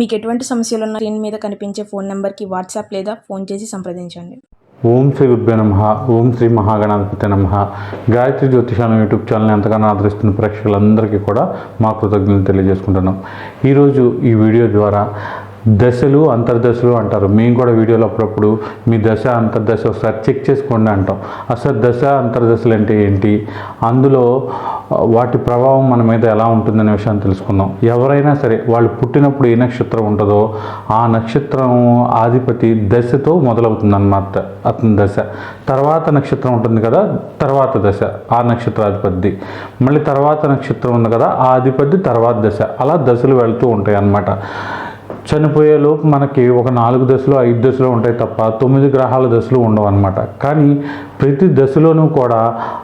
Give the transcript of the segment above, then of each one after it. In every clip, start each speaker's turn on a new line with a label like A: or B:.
A: మీకు ఎటువంటి సమస్యలు ఉన్న స్క్రీన్ మీద కనిపించే ఫోన్ నెంబర్కి వాట్సాప్ లేదా ఫోన్ చేసి సంప్రదించండి.
B: ఓం శ్రీ గురుభ్యో నమ. ఓం శ్రీ మహాగణాధిపతి నమ. గాయత్రి జ్యోతిషాలం యూట్యూబ్ ఛానల్ని ఎంతగానో ఆదరిస్తున్న ప్రేక్షకులందరికీ కూడా మా కృతజ్ఞతలు తెలియజేసుకుంటున్నాం. ఈరోజు ఈ వీడియో ద్వారా దశలు అంతర్దశలు అంటారు. మేము కూడా వీడియోలో అప్పుడప్పుడు మీ దశ అంతర్దశ ఒకసారి చెక్ చేసుకోండి అంటాం. అసలు దశ అంతర్దశలు అంటే ఏంటి? అందులో వాటి ప్రభావం మన మీద ఎలా ఉంటుందనే విషయాన్ని తెలుసుకుందాం. ఎవరైనా సరే వాళ్ళు పుట్టినప్పుడు ఏ నక్షత్రం ఉంటుందో ఆ నక్షత్రం ఆధిపతి దశతో మొదలవుతుందన్నమాట. అతని దశ. తర్వాత నక్షత్రం ఉంటుంది కదా తర్వాత దశ ఆ నక్షత్రాధిపతి మళ్ళీ తర్వాత నక్షత్రం ఉంది కదా ఆ అధిపతి తర్వాత దశ. అలా దశలు వెళ్తూ ఉంటాయి అన్నమాట చనిపోయే లోపు మనకి ఒక నాలుగు దశలు ఐదు దశలు ఉంటాయి తప్ప తొమ్మిది గ్రహాల దశలు ఉండవు అనమాట కానీ ప్రతి దశలోనూ కూడా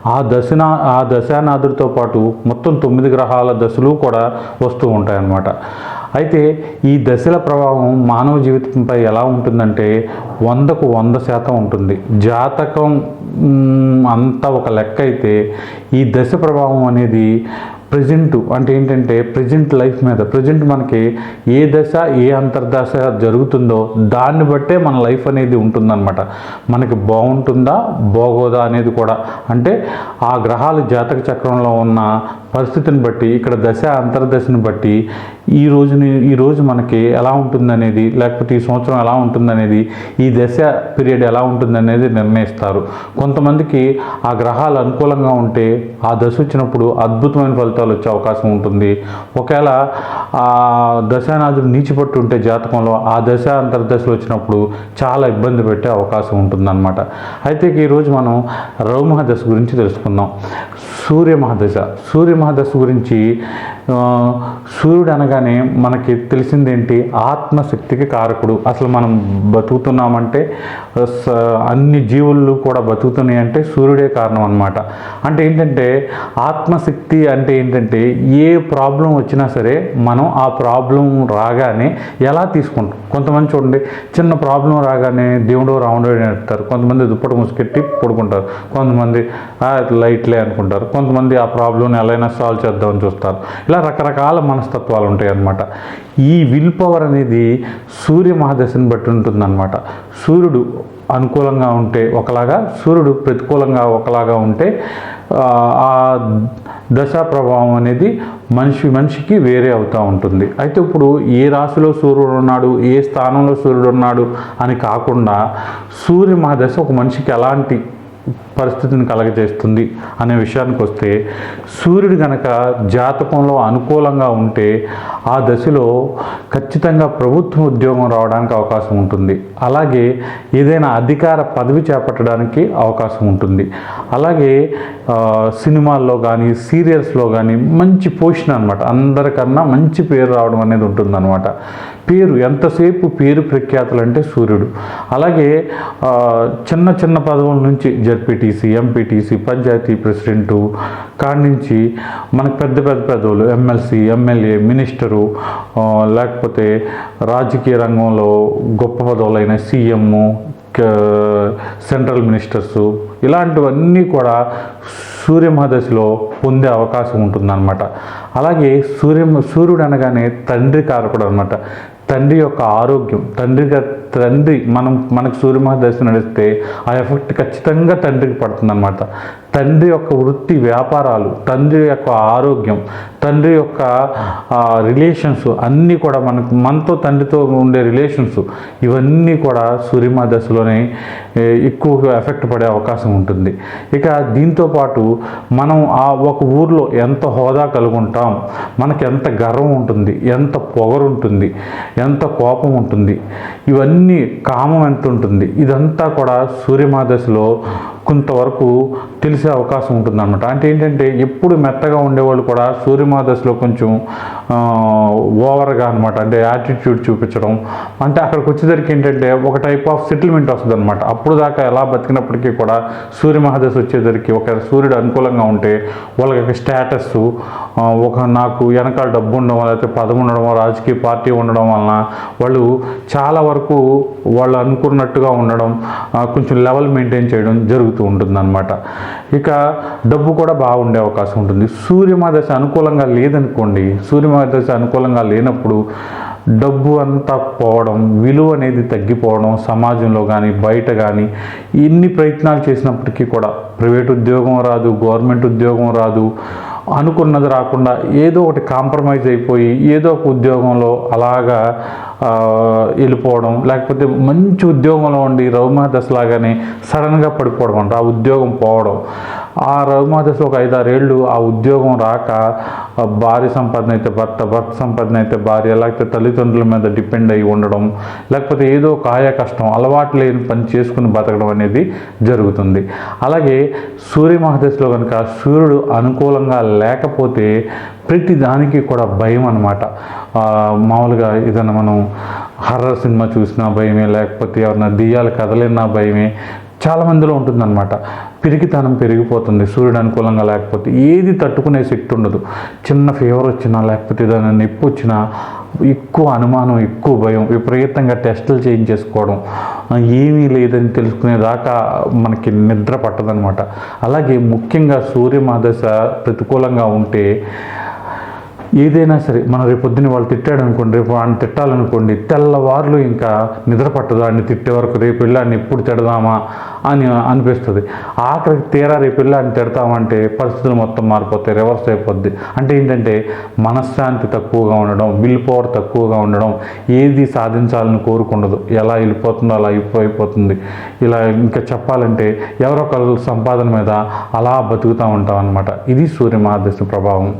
B: ఆ దశన ఆ దశానాథుడితో పాటు మొత్తం తొమ్మిది గ్రహాల దశలు కూడా వస్తూ ఉంటాయి అన్నమాట. అయితే ఈ దశల ప్రభావం మానవ జీవితంపై ఎలా ఉంటుందంటే వందకు వంద శాతం ఉంటుంది. జాతకం అంతా ఒక లెక్క అయితే ఈ దశ ప్రభావం అనేది ప్రజెంట్ అంటే ఏంటంటే ప్రజెంట్ లైఫ్ మీద ప్రజెంట్ మనకి ఏ దశ ఏ అంతర్దశ జరుగుతుందో దాన్ని బట్టే మన లైఫ్ అనేది ఉంటుందన్నమాట. మనకి బాగుంటుందా బాగోదా అనేది కూడా. అంటే ఆ గ్రహాలు జాతక చక్రంలో ఉన్న పరిస్థితిని బట్టి ఇక్కడ దశ అంతర్దశని బట్టి ఈ రోజుని ఈ రోజు మనకి ఎలా ఉంటుందనేది లేకపోతే ఈ సంవత్సరం ఎలా ఉంటుందనేది ఈ దశ పీరియడ్ ఎలా ఉంటుందనేది నిర్ణయిస్తారు. కొంతమందికి ఆ గ్రహాలు అనుకూలంగా ఉంటే ఆ దశ వచ్చినప్పుడు అద్భుతమైన ఫలితాలు వచ్చే అవకాశం ఉంటుంది. ఒకవేళ ఆ దశానాథుడు నీచిపట్టు ఉంటే జాతకంలో ఆ దశ అంతర్దశలు వచ్చినప్పుడు చాలా ఇబ్బంది పెట్టే అవకాశం ఉంటుందన్నమాట. అయితే ఈరోజు మనం రవి గురించి తెలుసుకుందాం. సూర్య మహాదశ. సూర్య మహాదశ గురించి సూర్యుడు అనగానే మనకి తెలిసిందేంటి ఆత్మశక్తికి కారకుడు. అసలు మనం బతుకుతున్నామంటే స- అన్ని జీవులు కూడా బతుకుతున్నాయి అంటే సూర్యుడే కారణం అనమాట అంటే ఏంటంటే ఆత్మశక్తి అంటే ఏంటంటే ఏ ప్రాబ్లం వచ్చినా సరే మనం ఆ ప్రాబ్లం రాగానే ఎలా తీసుకుంటాం? కొంతమంది చూడండి చిన్న ప్రాబ్లం రాగానే దేవుడు రాముడు అని అంటారు. కొంతమంది దుప్పటి ముసుకెట్టి పడుకుంటారు. కొంతమంది లైట్లే అనుకుంటారు. కొంతమంది ఆ ప్రాబ్లంని ఎలా సాల్వ్ చేద్దామని చూస్తారు. ఇలా రకరకాల మనస్తత్వాలు ఉంటాయి అన్నమాట ఈ విల్ పవర్ అనేది సూర్య మహాదశని బట్టి ఉంటుందన్నమాట. సూర్యుడు అనుకూలంగా ఉంటే ఒకలాగా సూర్యుడు ప్రతికూలంగా ఒకలాగా ఉంటే ఆ, దశా ప్రభావం అనేది మనిషి మనిషికి వేరే అవుతూ ఉంటుంది. అయితే ఇప్పుడు ఏ రాశిలో సూర్యుడు ఉన్నాడు ఏ స్థానంలో సూర్యుడు ఉన్నాడు అని కాకుండా సూర్య మహాదశ ఒక మనిషికి ఎలాంటి పరిస్థితిని కలగజేస్తుంది అనే విషయానికి వస్తే సూర్యుడు గనక జాతకంలో అనుకూలంగా ఉంటే ఆ దశలో ఖచ్చితంగా ప్రభుత్వ ఉద్యోగం రావడానికి అవకాశం ఉంటుంది. అలాగే ఏదైనా అధికార పదవి చేపట్టడానికి అవకాశం ఉంటుంది. అలాగే సినిమాల్లో కానీ సీరియల్స్లో కానీ మంచి పొజిషన్ అనమాట అందరికన్నా మంచి పేరు రావడం అనేది ఉంటుందన్నమాట. పేరు ఎంతసేపు పేరు ప్రఖ్యాతులు అంటే సూర్యుడు. అలాగే చిన్న చిన్న పదవుల నుంచి జరిపి ఎంపీటీసీ పంచాయతీ ప్రెసిడెంటు కాడి నుంచి మనకు పెద్ద పెద్ద పదవులు ఎమ్మెల్సీ ఎమ్మెల్యే మినిస్టరు లేకపోతే రాజకీయ రంగంలో గొప్ప పదవులైన సీఎం సెంట్రల్ మినిస్టర్సు ఇలాంటివన్నీ కూడా సూర్యమహాదశలో పొందే అవకాశం ఉంటుందన్నమాట. అలాగే సూర్య సూర్యుడు అనగానే తండ్రి కారకుడు అనమాట తండ్రి యొక్క ఆరోగ్యం తండ్రిగా తండ్రి మనం మనకు సూర్య నడిస్తే ఆ ఎఫెక్ట్ ఖచ్చితంగా తండ్రికి పడుతుందన్నమాట. తండ్రి యొక్క వృత్తి వ్యాపారాలు తండ్రి యొక్క ఆరోగ్యం తండ్రి యొక్క రిలేషన్స్ అన్నీ కూడా మనకు మనతో తండ్రితో ఉండే రిలేషన్స్ ఇవన్నీ కూడా సూర్యమా దశలోనే ఎక్కువగా ఎఫెక్ట్ పడే అవకాశం ఉంటుంది. ఇక దీంతో పాటు మనం ఆ ఒక ఊర్లో ఎంత హోదా కలుగుంటాం మనకి ఎంత గర్వం ఉంటుంది ఎంత పొగరు ఉంటుంది ఎంత కోపం ఉంటుంది ఇవన్నీ కామం ఎంత ఉంటుంది ఇదంతా కూడా సూర్యమాదశలో కొంతవరకు తెలిసే అవకాశం ఉంటుందన్నమాట. అంటే ఏంటంటే ఎప్పుడు మెత్తగా ఉండేవాళ్ళు కూడా సూర్యమాదశలో కొంచెం ఓవర్గా అనమాట అంటే యాటిట్యూడ్ చూపించడం. అంటే అక్కడికి వచ్చేసరికి ఏంటంటే ఒక టైప్ ఆఫ్ సెటిల్మెంట్ వస్తుంది అనమాట అప్పుడు దాకా ఎలా బతికినప్పటికీ కూడా సూర్య మహాదశ వచ్చేసరికి ఒక సూర్యుడు అనుకూలంగా ఉంటే వాళ్ళకి స్టేటస్ ఒక నాకు వెనకాల డబ్బు ఉండడం లేకపోతే పదం ఉండడం రాజకీయ పార్టీ ఉండడం వలన వాళ్ళు చాలా వరకు వాళ్ళు అనుకున్నట్టుగా ఉండడం కొంచెం లెవెల్ మెయింటైన్ చేయడం జరుగుతుంది జరుగుతూ ఉంటుంది అనమాట ఇక డబ్బు కూడా బాగుండే అవకాశం ఉంటుంది. సూర్యమాదశ అనుకూలంగా లేదనుకోండి సూర్యమాదశ అనుకూలంగా లేనప్పుడు డబ్బు అంతా పోవడం విలువ అనేది తగ్గిపోవడం సమాజంలో కానీ బయట కానీ ఎన్ని ప్రయత్నాలు చేసినప్పటికీ కూడా ప్రైవేట్ ఉద్యోగం రాదు గవర్నమెంట్ ఉద్యోగం రాదు అనుకున్నది రాకుండా ఏదో ఒకటి కాంప్రమైజ్ అయిపోయి ఏదో ఒక ఉద్యోగంలో అలాగా వెళ్ళిపోవడం లేకపోతే మంచి ఉద్యోగంలో ఉండి రౌమా దశలాగానే సడన్గా పడిపోవడం అంట ఆ ఉద్యోగం పోవడం. ఆ రౌమా దశ ఒక ఐదారేళ్ళు ఆ ఉద్యోగం రాక భార్య సంపాదన అయితే భర్త భర్త సంపాదన అయితే భార్య లేకపోతే తల్లిదండ్రుల మీద డిపెండ్ అయి ఉండడం లేకపోతే ఏదో కాయ కష్టం అలవాటు లేని పని చేసుకుని బతకడం అనేది జరుగుతుంది. అలాగే సూర్య మహాదశలో కనుక సూర్యుడు అనుకూలంగా లేకపోతే ప్రతి దానికి కూడా భయం అనమాట మామూలుగా ఏదైనా మనం హర్రర్ సినిమా చూసినా భయమే లేకపోతే ఎవరైనా దియ్యాలు కదలినా భయమే చాలా మందిలో ఉంటుందన్నమాట. పిరికితనం పెరిగిపోతుంది సూర్యుడు అనుకూలంగా లేకపోతే ఏది తట్టుకునే శక్తి ఉండదు. చిన్న ఫీవర్ వచ్చినా లేకపోతే ఏదైనా నొప్పి వచ్చినా ఎక్కువ అనుమానం ఎక్కువ భయం విపరీతంగా టెస్టులు చేయించేసుకోవడం ఏమీ లేదని తెలుసుకునేదాకా మనకి నిద్ర పట్టదనమాట అలాగే ముఖ్యంగా సూర్యమాదశ ప్రతికూలంగా ఉంటే ఏదైనా సరే మనం రేపు పొద్దున్న వాళ్ళు తిట్టాడు అనుకోండి రేపు వాడిని తిట్టాలనుకోండి తెల్లవార్లు ఇంకా నిద్ర పట్టదు వాడిని తిట్టే వరకు రేపు వెళ్ళాడిని ఎప్పుడు తిడదామా అని అనిపిస్తుంది. ఆఖరికి తీరా రేపు వెళ్ళాడిని తిడతామంటే పరిస్థితులు మొత్తం మారిపోతాయి రివర్స్ అయిపోద్ది. అంటే ఏంటంటే మనశ్శాంతి తక్కువగా ఉండడం విల్ పవర్ తక్కువగా ఉండడం ఏది సాధించాలని కోరుకుండదు. ఎలా వెళ్ళిపోతుందో అలా అయిపోతుంది. ఇలా ఇంకా చెప్పాలంటే ఎవరో ఒకరు సంపాదన మీద అలా బతుకుతూ ఉంటాం అనమాట ఇది సూర్యమహాదశ ప్రభావం.